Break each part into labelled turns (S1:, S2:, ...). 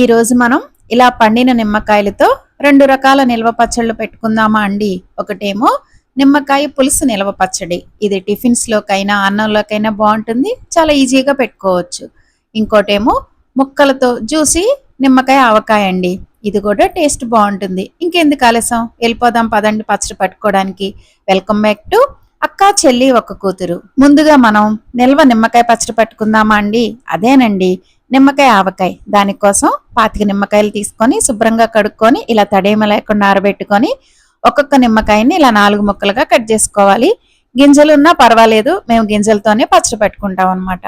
S1: ఈరోజు మనం ఇలా పండిన నిమ్మకాయలతో రెండు రకాల నిల్వ పచ్చళ్ళు పెట్టుకుందామా అండి? ఒకటేమో నిమ్మకాయ పులుసు నిల్వ పచ్చడి. ఇది టిఫిన్స్లోకైనా అన్నంలోకైనా బాగుంటుంది చాలా ఈజీగా పెట్టుకోవచ్చు. ఇంకోటేమో ముక్కలతో జ్యూసి నిమ్మకాయ ఆవకాయ అండి. ఇది కూడా టేస్ట్ బాగుంటుంది. ఇంకెందుకు ఆలస్యం? వెళ్ళిపోదాం పదండి పచ్చడి పట్టుకోవడానికి. వెల్కమ్ బ్యాక్ టు అక్క చెల్లి ఒక కూతురు. ముందుగా మనం నిల్వ నిమ్మకాయ పచ్చడి పట్టుకుందామా అండి? అదేనండి. నిమ్మకాయ ఆవకాయ. దానికోసం పాతిక నిమ్మకాయలు తీసుకొని శుభ్రంగా కడుక్కొని ఇలా తడేమ లేకుండా ఆరబెట్టుకొని ఒక్కొక్క నిమ్మకాయని ఇలా నాలుగు ముక్కలుగా కట్ చేసుకోవాలి. గింజలు ఉన్నా పర్వాలేదు మేము గింజలతోనే పచ్చడి పెట్టుకుంటాం అనమాట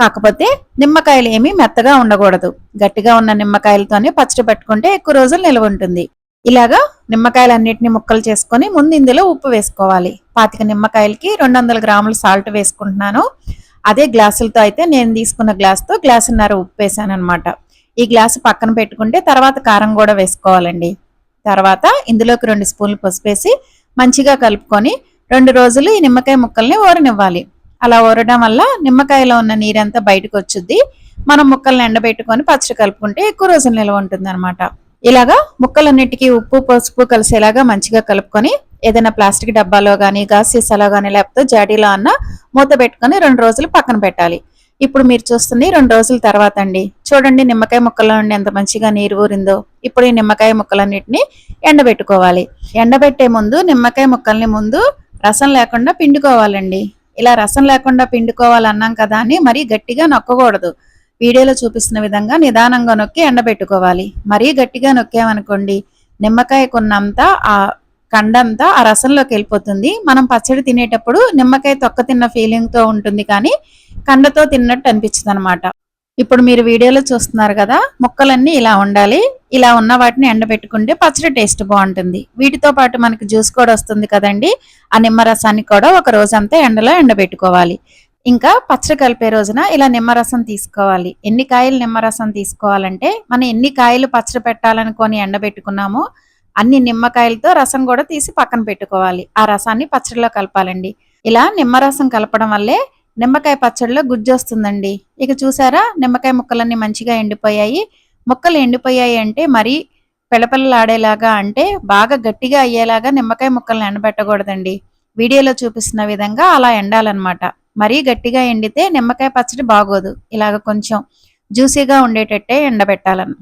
S1: కాకపోతే నిమ్మకాయలు ఏమీ మెత్తగా ఉండకూడదు. గట్టిగా ఉన్న నిమ్మకాయలతోనే పచ్చడి పెట్టుకుంటే ఎక్కువ రోజులు నిల్వ ఉంటుంది. ఇలాగా నిమ్మకాయలన్నిటిని ముక్కలు చేసుకొని ముందు ఇందులో ఉప్పు వేసుకోవాలి. పాతిక నిమ్మకాయలకి రెండు వందల గ్రాములు సాల్ట్ వేసుకుంటున్నాను. అదే గ్లాసులతో అయితే నేను తీసుకున్న గ్లాస్తో గ్లాసున్నర ఉప్పు వేసాను అనమాట ఈ గ్లాసు పక్కన పెట్టుకుంటే తర్వాత కారం కూడా వేసుకోవాలండి. తర్వాత ఇందులోకి రెండు స్పూన్లు పసుపు వేసి మంచిగా కలుపుకొని రెండు రోజులు ఈ నిమ్మకాయ ముక్కల్ని ఓరనివ్వాలి. అలా ఓరడం వల్ల నిమ్మకాయలో ఉన్న నీరంతా బయటకు వచ్చుద్ది. మనం ముక్కల్ని ఎండబెట్టుకొని పచ్చడి కలుపుకుంటే ఎక్కువ రోజులు నిల్వ ఉంటుంది అనమాట ఇలాగా ముక్కలన్నిటికీ ఉప్పు పసుపు కలిసేలాగా మంచిగా కలుపుకొని ఏదైనా ప్లాస్టిక్ డబ్బాలో కానీ గాస్ సీసాలో కానీ లేకపోతే జాడీలో అన్న మూత పెట్టుకొని రెండు రోజులు పక్కన పెట్టాలి. ఇప్పుడు మీరు చూస్తుంది రెండు రోజుల తర్వాత అండి. చూడండి నిమ్మకాయ ముక్కల నుండి ఎంత మంచిగా నీరు ఊరిందో. ఇప్పుడు ఈ నిమ్మకాయ ముక్కలన్నిటిని ఎండబెట్టుకోవాలి. ఎండబెట్టే ముందు నిమ్మకాయ ముక్కల్ని ముందు రసం లేకుండా పిండుకోవాలండి. ఇలా రసం లేకుండా పిండుకోవాలన్నాం కదా అని మరీ గట్టిగా నొక్కకూడదు. వీడియోలో చూపిస్తున్న విధంగా నిదానంగా నొక్కి ఎండబెట్టుకోవాలి. మరీ గట్టిగా నొక్కామనుకోండి నిమ్మకాయకున్నంత ఆ కండంతా ఆ రసంలోకి వెళ్ళిపోతుంది. మనం పచ్చడి తినేటప్పుడు నిమ్మకాయ తొక్క తిన్న ఫీలింగ్తో ఉంటుంది కానీ కండతో తిన్నట్టు అనిపించింది అనమాట ఇప్పుడు మీరు వీడియోలో చూస్తున్నారు కదా ముక్కలన్నీ ఇలా ఉండాలి. ఇలా ఉన్న వాటిని ఎండబెట్టుకుంటే పచ్చడి టేస్ట్ బాగుంటుంది. వీటితో పాటు మనకి జ్యూస్ కూడా వస్తుంది కదండి. ఆ నిమ్మరసాన్ని కూడా ఒక రోజంతా ఎండలో ఎండబెట్టుకోవాలి. ఇంకా పచ్చడి కలిపే రోజున ఇలా నిమ్మరసం తీసుకోవాలి. ఎన్ని కాయలు నిమ్మరసం తీసుకోవాలంటే మనం ఎన్ని కాయలు పచ్చడి పెట్టాలనుకొని ఎండబెట్టుకున్నామో అన్ని నిమ్మకాయలతో రసం కూడా తీసి పక్కన పెట్టుకోవాలి. ఆ రసాన్ని పచ్చడిలో కలపాలండి. ఇలా నిమ్మరసం కలపడం వల్లే నిమ్మకాయ పచ్చడిలో గుజ్జు వస్తుందండి. ఇక చూసారా? నిమ్మకాయ ముక్కలన్నీ మంచిగా ఎండిపోయాయి. ముక్కలు ఎండిపోయాయి అంటే మరీ పిలపిల్లలాడేలాగా అంటే బాగా గట్టిగా అయ్యేలాగా నిమ్మకాయ ముక్కలను ఎండబెట్టకూడదండి. వీడియోలో చూపిస్తున్న విధంగా అలా ఎండాలన్నమాట. మరీ గట్టిగా ఎండితే నిమ్మకాయ పచ్చడి బాగోదు. ఇలాగ కొంచెం జ్యూసీగా ఉండేటట్టే ఎండబెట్టాలన్న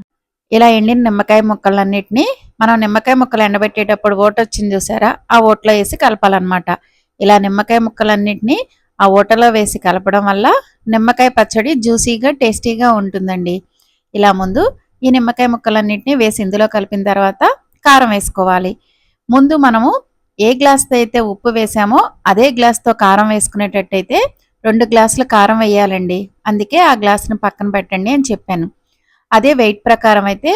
S1: ఇలా ఎండిన నిమ్మకాయ ముక్కలన్నిటిని మనం నిమ్మకాయ ముక్కలు ఎండబెట్టేటప్పుడు ఓట వచ్చింది చూసారా? ఆ ఓట్లో వేసి కలపాలన్నమాట. ఇలా నిమ్మకాయ ముక్కలన్నిటిని ఆ ఓటలో వేసి కలపడం వల్ల నిమ్మకాయ పచ్చడి జ్యూసీగా టేస్టీగా ఉంటుందండి. ఇలా ముందు ఈ నిమ్మకాయ ముక్కలన్నిటిని వేసి ఇందులో కలిపిన తర్వాత కారం వేసుకోవాలి. ముందు మనము ఏ గ్లాస్తో అయితే ఉప్పు వేసామో అదే గ్లాస్తో కారం వేసుకునేటట్టయితే రెండు గ్లాసులు కారం వేయాలండి. అందుకే ఆ గ్లాసును పక్కన పెట్టండి అని చెప్పాను. అదే వెయిట్ ప్రకారం అయితే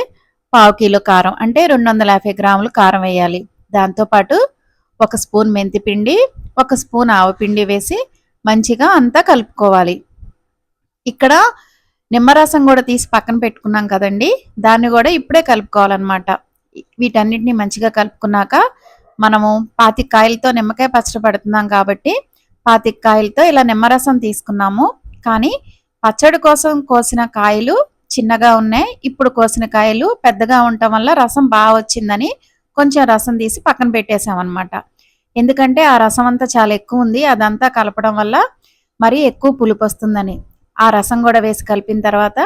S1: పావు కిలో కారం అంటే రెండు వందల యాభై గ్రాములు కారం వేయాలి. దాంతోపాటు ఒక స్పూన్ మెంతి పిండి ఒక స్పూన్ ఆవపిండి వేసి మంచిగా అంతా కలుపుకోవాలి. ఇక్కడ నిమ్మరసం కూడా తీసి పక్కన పెట్టుకున్నాం కదండి దాన్ని కూడా ఇప్పుడే కలుపుకోవాలన్నమాట. వీటన్నిటిని మంచిగా కలుపుకున్నాక మనము పాతికాయలతో నిమ్మకాయ పచ్చడి పడుతున్నాం కాబట్టి పాతికాయలతో ఇలా నిమ్మరసం తీసుకున్నాము. కానీ పచ్చడి కోసం కోసిన కాయలు చిన్నగా ఉన్నాయి. ఇప్పుడు కోసిన కాయలు పెద్దగా ఉండటం వల్ల రసం బాగా వచ్చిందని కొంచెం రసం తీసి పక్కన పెట్టేసాం ఎందుకంటే ఆ రసం అంతా చాలా ఎక్కువ ఉంది. అదంతా కలపడం వల్ల మరీ ఎక్కువ పులుపు వస్తుందని. ఆ రసం కూడా వేసి కలిపిన తర్వాత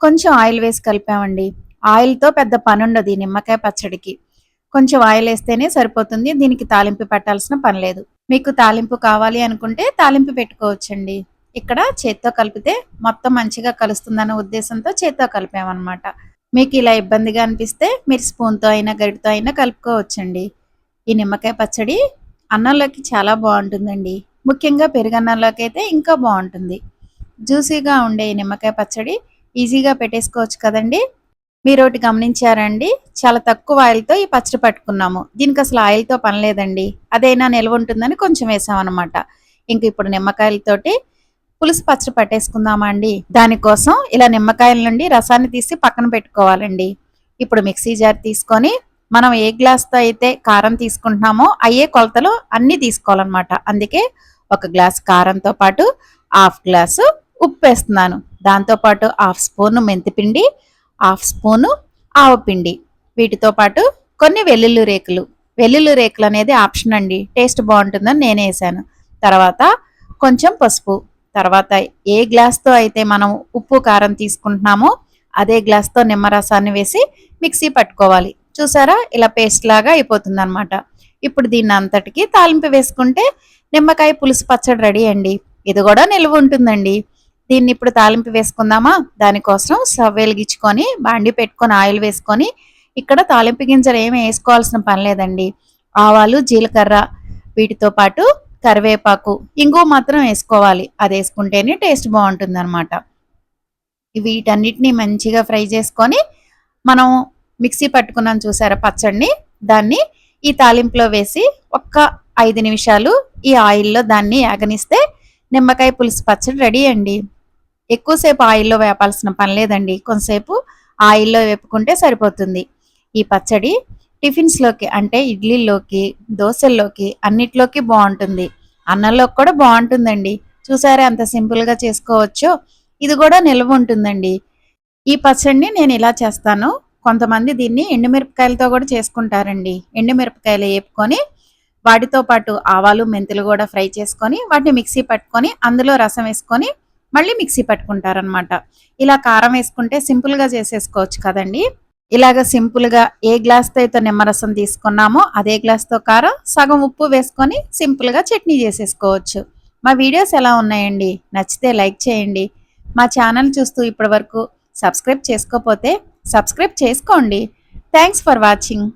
S1: కొంచెం ఆయిల్ వేసి కలిపామండి. ఆయిల్తో పెద్ద పని ఉండదు ఈ నిమ్మకాయ పచ్చడికి. కొంచెం ఆయిల్ వేస్తేనే సరిపోతుంది. దీనికి తాలింపు పెట్టాల్సిన పని లేదు. మీకు తాలింపు కావాలి అనుకుంటే తాలింపు పెట్టుకోవచ్చండి. ఇక్కడ చేత్తో కలిపితే మొత్తం మంచిగా కలుస్తుందనే ఉద్దేశంతో చేత్తో కలిపామన్నమాట. మీకు ఇలా ఇబ్బందిగా అనిపిస్తే మీరు స్పూన్తో అయినా గరిటతో అయినా కలుపుకోవచ్చండి. ఈ నిమ్మకాయ పచ్చడి అన్నంలోకి చాలా బాగుంటుందండి. ముఖ్యంగా పెరుగన్నంలోకి అయితే ఇంకా బాగుంటుంది. జ్యూసీగా ఉండే ఈ నిమ్మకాయ పచ్చడి ఈజీగా పెట్టేసుకోవచ్చు కదండి. మీరు ఒకటి గమనించారండి చాలా తక్కువ ఆయిల్తో ఈ పచ్చడి పట్టుకున్నాము. దీనికి అసలు ఆయిల్తో పని లేదండి. అదైనా నిల్వ ఉంటుందని కొంచెం వేసామన్నమాట. ఇంక ఇప్పుడు నిమ్మకాయలతోటి పులుసు పచ్చడి పట్టేసుకుందామా అండి దానికోసం ఇలా నిమ్మకాయల నుండి రసాన్ని తీసి పక్కన పెట్టుకోవాలండి. ఇప్పుడు మిక్సీ జార్ తీసుకొని మనం ఏ గ్లాస్తో అయితే కారం తీసుకుంటున్నామో అయ్యే కొలతలు అన్నీ తీసుకోవాలన్నమాట. అందుకే ఒక గ్లాస్ కారంతో పాటు హాఫ్ గ్లాసు ఉప్పు వేస్తున్నాను. దాంతోపాటు హాఫ్ స్పూన్ మెంతిపిండి హాఫ్ స్పూను ఆవపిండి వీటితో పాటు కొన్ని వెల్లుల్లి రేకులు. వెల్లుల్లి రేకులు అనేది ఆప్షన్ అండి. టేస్ట్ బాగుంటుందని నేను వేసాను. తర్వాత కొంచెం పసుపు. తర్వాత ఏ గ్లాస్తో అయితే మనం ఉప్పు కారం తీసుకుంటున్నామో అదే గ్లాస్తో నిమ్మరసాన్ని వేసి మిక్సీ పట్టుకోవాలి. చూసారా? ఇలా పేస్ట్ లాగా అయిపోతుంది అనమాట ఇప్పుడు దీన్ని అంతటికి తాలింపు వేసుకుంటే నిమ్మకాయ పులుసు పచ్చడి రెడీ అండి. ఇది కూడా నిల్వ ఉంటుందండి. దీన్ని ఇప్పుడు తాలింపు వేసుకుందామా? దానికోసం సవ్ వెలిగించుకొని బాండి పెట్టుకొని ఆయిల్ వేసుకొని ఇక్కడ తాలింపు గింజలు ఏమి వేసుకోవాల్సిన పని లేదండి. ఆవాలు జీలకర్ర వీటితో పాటు కరివేపాకు ఇంగు మాత్రం వేసుకోవాలి. అది వేసుకుంటేనే టేస్ట్ బాగుంటుంది అనమాట వీటన్నిటిని మంచిగా ఫ్రై చేసుకొని మనం మిక్సీ పట్టుకున్నాం చూసారా పచ్చడిని? దాన్ని ఈ తాలింపులో వేసి ఒక్క ఐదు నిమిషాలు ఈ ఆయిల్లో దాన్ని యాగనిస్తే నిమ్మకాయ పులుసు పచ్చడి రెడీ అండి. ఎక్కువసేపు ఆయిల్లో వేపాల్సిన పని లేదండి. కొంతసేపు ఆయిల్లో వేపుకుంటే సరిపోతుంది. ఈ పచ్చడి టిఫిన్స్లోకి అంటే ఇడ్లీలోకి దోశల్లోకి అన్నిట్లోకి బాగుంటుంది అన్నంలోకి కూడా బాగుంటుందండి చూసారా ఎంత సింపుల్గా చేసుకోవచ్చో? ఇది కూడా నిల్వ ఉంటుందండి. ఈ పచ్చడిని నేను ఇలా చేస్తాను. కొంతమంది దీన్ని ఎండుమిరపకాయలతో కూడా చేసుకుంటారండి. ఎండుమిరపకాయలు వేపుకొని వాటితో పాటు ఆవాలు మెంతులు కూడా ఫ్రై చేసుకొని వాటిని మిక్సీ పట్టుకొని అందులో రసం వేసుకొని మళ్ళీ మిక్సీ పట్టుకుంటారనమాట ఇలా కారం వేసుకుంటే సింపుల్గా చేసేసుకోవచ్చు కదండి. ఇలాగ సింపుల్గా ఏ గ్లాస్తో అయితే నిమ్మరసం తీసుకున్నామో అదే గ్లాస్తో కారం సగం ఉప్పు వేసుకొని సింపుల్గా చట్నీ చేసేసుకోవచ్చు. మా వీడియోస్ ఎలా ఉన్నాయండి? నచ్చితే లైక్ చేయండి. మా ఛానల్ చూస్తూ ఇప్పటివరకు సబ్స్క్రైబ్ చేసుకోకపోతే సబ్స్క్రైబ్ చేసుకోండి. Thanks for watching